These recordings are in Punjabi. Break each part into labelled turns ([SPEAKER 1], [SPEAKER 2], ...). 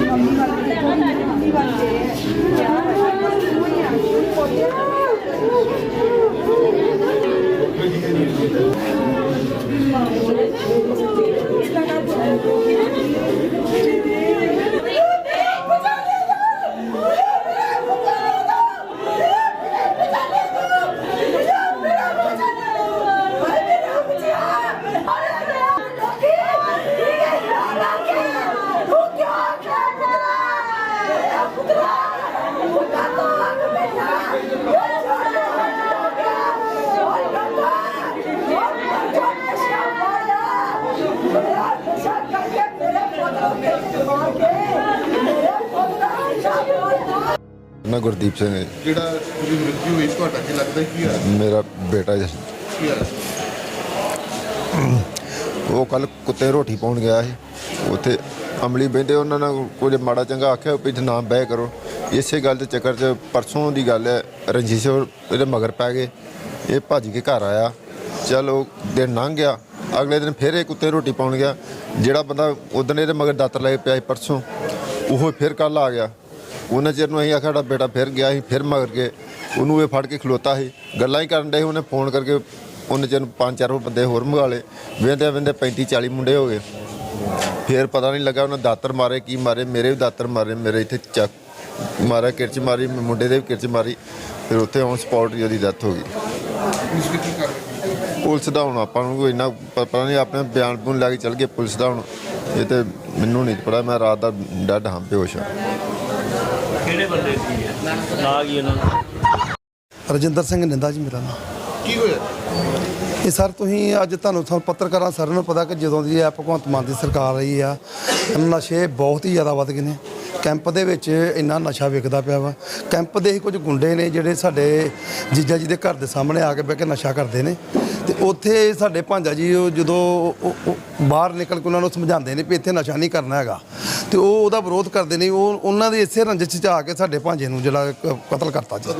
[SPEAKER 1] ਮੰਮੀ ਵਾਲੇ ਮੰਮੀ ਵਾਲੇ ਨਾਂ ਗੁਰਦੀਪ ਸਿੰਘ ਹੈ
[SPEAKER 2] ਜਿਹੜਾ ਉਹਦੀ ਮ੍ਰਿਤੂ ਹੋਈ? ਤੁਹਾਡਾ ਕੀ ਲੱਗਦਾ? ਕੀ ਆ
[SPEAKER 1] ਮੇਰਾ ਬੇਟਾ ਜੀ।
[SPEAKER 2] ਕੀ
[SPEAKER 1] ਉਹ ਕੱਲ ਕੁੱਤੇ ਰੋਟੀ ਪਾਉਣ ਗਿਆ ਸੀ। ਉੱਥੇ ਅਮਲੀ ਬਹਿੰਦੇ ਉਹਨਾਂ ਨਾਲ ਕੁਝ ਮਾੜਾ ਚੰਗਾ ਆਖਿਆ ਵੀ ਇੱਥੇ ਨਾ ਬਹਿ ਕਰੋ। ਇਸੇ ਗੱਲ ਦੇ ਚੱਕਰ 'ਚ ਪਰਸੋਂ ਦੀ ਗੱਲ ਹੈ ਰਣਜੀਤ ਸਿੰਘ ਇਹਦੇ ਮਗਰ ਪੈ ਗਏ। ਇਹ ਭੱਜ ਕੇ ਘਰ ਆਇਆ। ਚਲੋ ਦਿਨ ਲੰਘ ਗਿਆ। ਅਗਲੇ ਦਿਨ ਫਿਰ ਇਹ ਕੁੱਤੇ ਰੋਟੀ ਪਾਉਣ ਗਿਆ। ਜਿਹੜਾ ਬੰਦਾ ਉਦੋਂ ਇਹਦੇ ਮਗਰ ਦਾਤਰ ਲੈ ਕੇ ਪਿਆ ਸੀ ਪਰਸੋਂ ਉਹ ਫਿਰ ਕੱਲ ਆ ਗਿਆ। ਉਹਨਾਂ ਚਿਰ ਨੂੰ ਅਸੀਂ ਆਖਿਆ ਸਾਡਾ ਬੇਟਾ ਫਿਰ ਗਿਆ ਸੀ ਫਿਰ ਮਗਰ ਕੇ ਉਹਨੂੰ ਇਹ ਫੜ ਕੇ ਖਲੋਤਾ ਸੀ। ਗੱਲਾਂ ਹੀ ਕਰਨ ਡਏ ਉਹਨੇ ਫੋਨ ਕਰਕੇ ਉਹਨੇ ਚਿਰ ਨੂੰ ਪੰਜ ਚਾਰ ਬੰਦੇ ਹੋਰ ਮੰਗਾ ਲਏ। ਵੇਂਦੇ ਵੇਂਦੇ 35 40 ਮੁੰਡੇ ਹੋ ਗਏ। ਫਿਰ ਪਤਾ ਨਹੀਂ ਲੱਗਾ ਉਹਨੇ ਦਾਤਰ ਮਾਰੇ ਕੀ ਮਾਰੇ ਮੇਰੇ ਵੀ ਦਾਤਰ ਮਾਰੇ ਮੇਰੇ ਇੱਥੇ ਚੱਕ ਮਾਰਿਆ ਕਿਰਚ ਮਾਰੀ ਮੁੰਡੇ ਦੇ ਵੀ ਕਿਰਚ ਮਾਰੀ ਫਿਰ ਉੱਥੇ ਔਨ ਸਪੌਟ ਹੀ ਉਹਦੀ ਡੈਥ ਹੋ ਗਈ।
[SPEAKER 2] ਪੁਲਿਸ
[SPEAKER 1] ਦਾ ਹੁਣ ਆਪਾਂ ਨੂੰ ਕੋਈ ਇੰਨਾ ਪਤਾ ਨਹੀਂ ਆਪਣੇ ਬਿਆਨ ਬੂਨ ਲੈ ਕੇ ਚੱਲ ਗਏ ਪੁਲਿਸ ਦਾ ਹੁਣ। ਇਹ ਤੇ ਮੈਨੂੰ ਨਹੀਂ ਪਤਾ ਮੈਂ ਰਾਤ ਦਾ ਡੱਡ ਹਾਂ ਬੇਹੋਸ਼ ਹਾਂ।
[SPEAKER 3] ਕਿਹੜੇ ਬੰਦੇ ਸੀ? ਇਹ? ਨਾਂ ਕੀ ਇਹਨਾਂ ਦਾ
[SPEAKER 4] ਰਜਿੰਦਰ ਸਿੰਘ ਨਿੰਦਾ ਜੀ ਮੇਰਾ ਨਾਮ।
[SPEAKER 2] ਕੀ ਹੋਇਆ?
[SPEAKER 4] ਇਹ ਸਰ ਤੁਸੀਂ ਅੱਜ ਤੁਹਾਨੂੰ ਤੁਹਾਨੂੰ ਪੱਤਰਕਾਰਾਂ ਸਾਰਿਆਂ ਨੂੰ ਪਤਾ ਕਿ ਜਦੋਂ ਦੀ ਇਹ ਭਗਵੰਤ ਮਾਨ ਦੀ ਸਰਕਾਰ ਰਹੀ ਆ ਨਸ਼ੇ ਬਹੁਤ ਹੀ ਜ਼ਿਆਦਾ ਵੱਧ ਗਏ ਨੇ। ਕੈਂਪ ਦੇ ਵਿੱਚ ਇੰਨਾ ਨਸ਼ਾ ਵਿਕਦਾ ਪਿਆ ਵਾ। ਕੈਂਪ ਦੇ ਹੀ ਕੁਝ ਗੁੰਡੇ ਨੇ ਜਿਹੜੇ ਸਾਡੇ ਜੀਜਾ ਜੀ ਦੇ ਘਰ ਦੇ ਸਾਹਮਣੇ ਆ ਕੇ ਬਹਿ ਕੇ ਨਸ਼ਾ ਕਰਦੇ ਨੇ। ਤੇ ਉੱਥੇ ਸਾਡੇ ਭਾਂਜਾ ਜੀ ਉਹ ਜਦੋਂ ਬਾਹਰ ਨਿਕਲ ਕੇ ਉਹਨਾਂ ਨੂੰ ਸਮਝਾਉਂਦੇ ਨੇ ਵੀ ਇੱਥੇ ਨਸ਼ਾ ਨਹੀਂ ਕਰਨਾ ਹੈਗਾ। ਤੇ ਉਹ ਉਹਦਾ ਵਿਰੋਧ ਕਰਦੇ ਨੇ ਉਹ ਉਹਨਾਂ ਦੇ ਇਸੇ ਰੰਜਿਸ਼ 'ਚ ਆ ਕੇ ਸਾਡੇ ਭਾਂਜੇ ਨੂੰ ਜਿਹੜਾ ਕ- ਕਤਲ ਕਰਤਾ ਜੀ।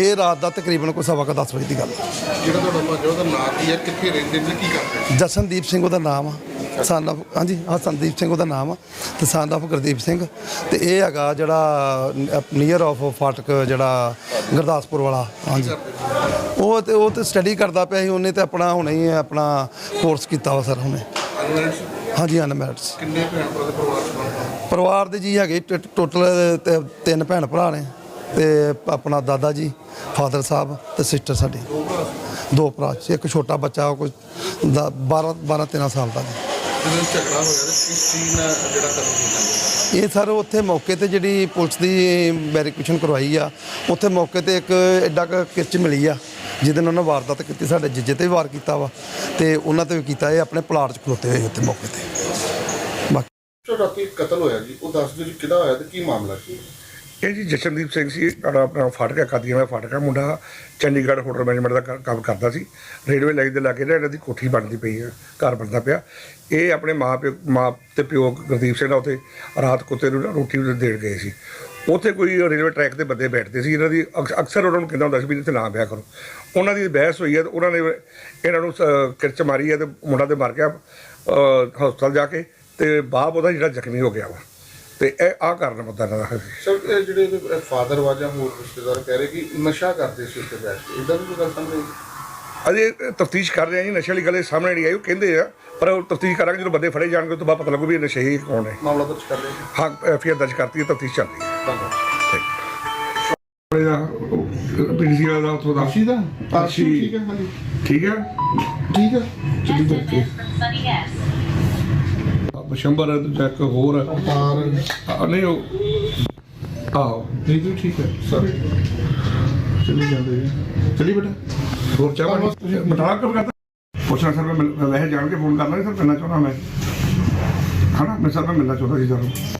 [SPEAKER 4] ਇਹ ਰਾਤ ਦਾ ਤਕਰੀਬਨ ਕੋਈ ਸਵਾ ਕੁ ਦਸ ਵਜੇ ਦੀ ਗੱਲ ਹੈ।
[SPEAKER 2] ਜਿਹੜਾ ਤੁਹਾਡਾ ਭਾਜਾ ਉਹਦਾ ਨਾਂ ਕੀ ਹੈ? ਕਿੱਥੇ ਰਹਿੰਦੇ ਨੇ? ਕੀ ਕਰਦੇ
[SPEAKER 4] ਜਸਨਦੀਪ ਸਿੰਘ ਉਹਦਾ ਨਾਮ ਆ। ਸਨ ਹਾਂਜੀ ਹਾਂ ਸੰਦੀਪ ਸਿੰਘ ਉਹਦਾ ਨਾਮ ਆ। ਤੇ ਸਨ ਗੁਰਦੀਪ ਸਿੰਘ। ਤੇ ਇਹ ਹੈਗਾ ਜਿਹੜਾ ਨੀਅਰ ਆਫ ਫਾਟਕ ਜਿਹੜਾ ਗੁਰਦਾਸਪੁਰ ਵਾਲਾ। ਹਾਂਜੀ। ਉਹ ਤੇ ਉਹ ਤੇ ਸਟੱਡੀ ਕਰਦਾ ਪਿਆ ਸੀ ਉਹਨੇ ਤੇ ਆਪਣਾ ਹੁਣੇ ਹੀ ਆਪਣਾ ਕੋਰਸ ਕੀਤਾ ਵਾ ਸਰ ਹੁਣੇ।
[SPEAKER 2] ਅਨਵੈਂਟ
[SPEAKER 4] ਹਾਂਜੀ ਅਨਮੈਰਿਡਸ
[SPEAKER 2] ਕਿੰਨੇ ਭੈਣ ਭਰਾ ਦੇ ਪਰਿਵਾਰ ਚ ਬਣਦਾ
[SPEAKER 4] ਪਰਿਵਾਰ ਦੇ ਜੀ ਹੈਗੇ ਟੋਟਲ ਤਿੰਨ ਭੈਣ ਭਰਾ ਨੇ ਤੇ ਆਪਣਾ ਦਾਦਾ ਜੀ ਫਾਦਰ ਸਾਹਿਬ ਤੇ ਸਿਸਟਰ ਸਾਡੀ। ਦੋ ਭਰਾ ਸੀ। ਇੱਕ ਛੋਟਾ ਬੱਚਾ ਉਹ ਕੋਈ 12 12 13 ਸਾਲ ਦਾ ਜੀ
[SPEAKER 2] ਜਦੋਂ ਝਗੜਾ ਹੋਇਆ ਤੇ ਕਿਸ ਚੀਜ਼ ਨਾਲ ਜਿਹੜਾ ਕਤਲ ਕੀਤਾ
[SPEAKER 4] ਇਹ ਸਰ ਉੱਥੇ ਮੌਕੇ ਤੇ ਜਿਹੜੀ ਪੁਲਿਸ ਦੀ ਵੈਰੀਫਿਕੇਸ਼ਨ ਕਰਵਾਈ ਆ ਉੱਥੇ ਮੌਕੇ ਤੇ ਇੱਕ ਐਡਾ ਕੁ ਕਿਰਚ ਮਿਲੀ ਆ। ਜਿਹਦੇ ਨਾਲ ਉਹਨਾਂ ਵਾਰਦਾਤ ਕੀਤੀ ਸਾਡੇ ਜੀਜੇ ਤੇ ਵੀ ਵਾਰ ਕੀਤਾ ਵਾ ਤੇ ਉਹਨਾਂ ਤੇ ਵੀ ਕੀਤਾ ਇਹ ਆਪਣੇ ਪਲਾਟ 'ਚ ਖਲੋਤੇ ਹੋਏ ਉੱਥੇ ਮੌਕੇ ਤੇ। ਬਾਕੀ
[SPEAKER 2] ਕਤਲ ਹੋਇਆ ਜੀ ਉਹ ਦੱਸ ਦਿਓ ਜੀ ਕਿਹਦਾ ਹੋਇਆ ਤੇ ਕੀ ਮਾਮਲਾ ਸੀ?
[SPEAKER 5] ਇਹ ਜੀ ਜਸ਼ਨਦੀਪ ਸਿੰਘ ਸੀ ਸਾਡਾ ਆਪਣਾ ਫਾਟਕਾ ਕਾਦੀਆਂ ਦਾ ਫਾਟਕਾ ਮੁੰਡਾ ਚੰਡੀਗੜ੍ਹ ਹੋਟਲ ਮੈਨੇਜਮੈਂਟ ਦਾ ਕੰਮ ਕਰਦਾ ਸੀ। ਰੇਲਵੇ ਲਾਈਨ ਦੇ ਲਾਗੇ ਇਹਨਾਂ ਦੀ ਕੋਠੀ ਬਣਦੀ ਪਈ ਹੈ ਘਰ ਬਣਦਾ ਪਿਆ। ਇਹ ਆਪਣੇ ਮਾਂ ਪਿਓ ਮਾਂ ਤੇ ਪਿਓ ਗੁਰਦੀਪ ਸਿੰਘ ਦਾ ਉੱਥੇ ਰਾਤ ਕੁੱਤੇ ਨੂੰ ਨਾ ਰੋਟੀ ਦੇਣ ਗਏ ਸੀ। ਉੱਥੇ ਕੋਈ ਰੇਲਵੇ ਟਰੈਕ ਤੇ ਬੰਦੇ ਬੈਠਦੇ ਸੀ ਇਹਨਾਂ ਦੀ ਅਕਸ- ਅਕਸਰ ਉਹਨਾਂ ਨੂੰ ਕਹਿੰਦਾ ਹੁੰਦਾ ਸੀ ਵੀ ਇੱਥੇ ਨਾ ਬਿਆ ਕਰੋ। ਉਹਨਾਂ ਦੀ ਬਹਿਸ ਹੋਈ ਹੈ ਤੇ ਉਹਨਾਂ ਨੇ ਇਹਨਾਂ ਨੂੰ ਸ- ਕਿਰਚ ਮਾਰੀ ਹੈ ਤੇ ਮੁੰਡਾ ਤੇ ਮਰ ਗਿਆ ਹਸਪਤਾਲ ਜਾ ਕੇ ਤੇ ਬਾਪ ਉਹਦਾ ਜਿਹੜਾ ਜ਼ਖਮੀ ਹੋ ਗਿਆ ਵਾ। ਤੇ ਇਹ ਆ ਕਾਰਨ ਬੰਦਾ ਇਹਨਾਂ ਦਾ।
[SPEAKER 2] ਸਰ, ਇਹ ਜਿਹੜੇ ਫਾਦਰ ਵਾ ਜਾਂ ਹੋਰ ਰਿਸ਼ਤੇਦਾਰ ਕਹਿ ਰਹੇ ਕਿ ਨਸ਼ਾ ਕਰਦੇ ਸੀ ਉੱਥੇ ਬੈਠ ਕੇ। ਇਦਾਂ ਦੀ ਕੋਈ ਗੱਲ ਸਾਹਮਣੇ ਆਈ?
[SPEAKER 5] ਅਜੇ ਤਫਤੀਸ਼ ਕਰ ਰਹੇ ਆ ਜੀ ਨਸ਼ੇ ਵਾਲੀ ਗੱਲ ਸਾਹਮਣੇ ਨਹੀਂ ਆਈ ਉਹ ਕਹਿੰਦੇ ਆ ਪਰ ਉਹ ਤਫਤੀਸ਼ ਕਰਾਂਗੇ ਜਦੋਂ ਬੰਦੇ ਫੜੇ ਜਾਣਗੇ ਤੋਂ ਬਾਅਦ ਪਤਾ ਲੱਗੂ ਵੀ ਇਹ ਨਸ਼ੇ ਹੀ ਕੌਣ ਹੈ।
[SPEAKER 2] ਮਾਮਲਾ ਦਰਜ ਕਰ ਰਹੇ ਜੀ।
[SPEAKER 5] ਹਾਂ ਐਫ ਆਰ ਦਰਜ ਕਰਤੀ ਹੈ ਤਫਤੀਸ਼ ਚੱਲ ਰਹੀ ਹੈ।
[SPEAKER 2] ਧੰਨਵਾਦ।
[SPEAKER 5] ਪੀਡੀਸੀ ਦਾ ਉੱਥੋਂ ਦਾ।
[SPEAKER 2] ਅਰਸ਼ੀ ਦਾ?
[SPEAKER 5] ਅਰਸ਼ੀ।
[SPEAKER 2] ਠੀਕ ਹੈ ਹਾਂਜੀ।
[SPEAKER 5] ਠੀਕ ਹੈ?
[SPEAKER 2] ਠੀਕ ਹੈ। ਚੱਲੀ ਜਾਂਦੀ
[SPEAKER 6] Sunny yes.
[SPEAKER 5] ਬਸ਼ੰਬਰ ਹੈ ਦੂਜਾ ਇੱਕ ਹੋਰ ਹੈ।
[SPEAKER 2] ਤਾਰ
[SPEAKER 5] ਆ, ਨਹੀਂ ਉਹ ਆਹੋ।
[SPEAKER 2] ਨਹੀਂ ਜੀ ਠੀਕ ਹੈ। ਸਰ ਚੱਲੀ ਜਾਂਦੇ ਜੀ ਚੱਲੀ ਬੇਟਾ।
[SPEAKER 5] ਹੋਰ ਚਾਹ ਪਾਣੀ? ਤੁਸੀਂ ਮਟਾਲਾ ਕਰ ਕਰਦਾ? ਪੁੱਛਣਾ ਸਰ ਮੈਂ ਵੈਸੇ ਜਾਣ ਕੇ ਫੋਨ ਕਰਨਾ ਸਰ ਮਿਲਣਾ ਚਾਹੁੰਦਾ ਮੈਂ। ਹਨਾ? ਮੈਂ ਸਰ ਮੈਂ ਮਿਲਣਾ ਚਾਹੁੰਦਾ ਸੀ ਸਰ।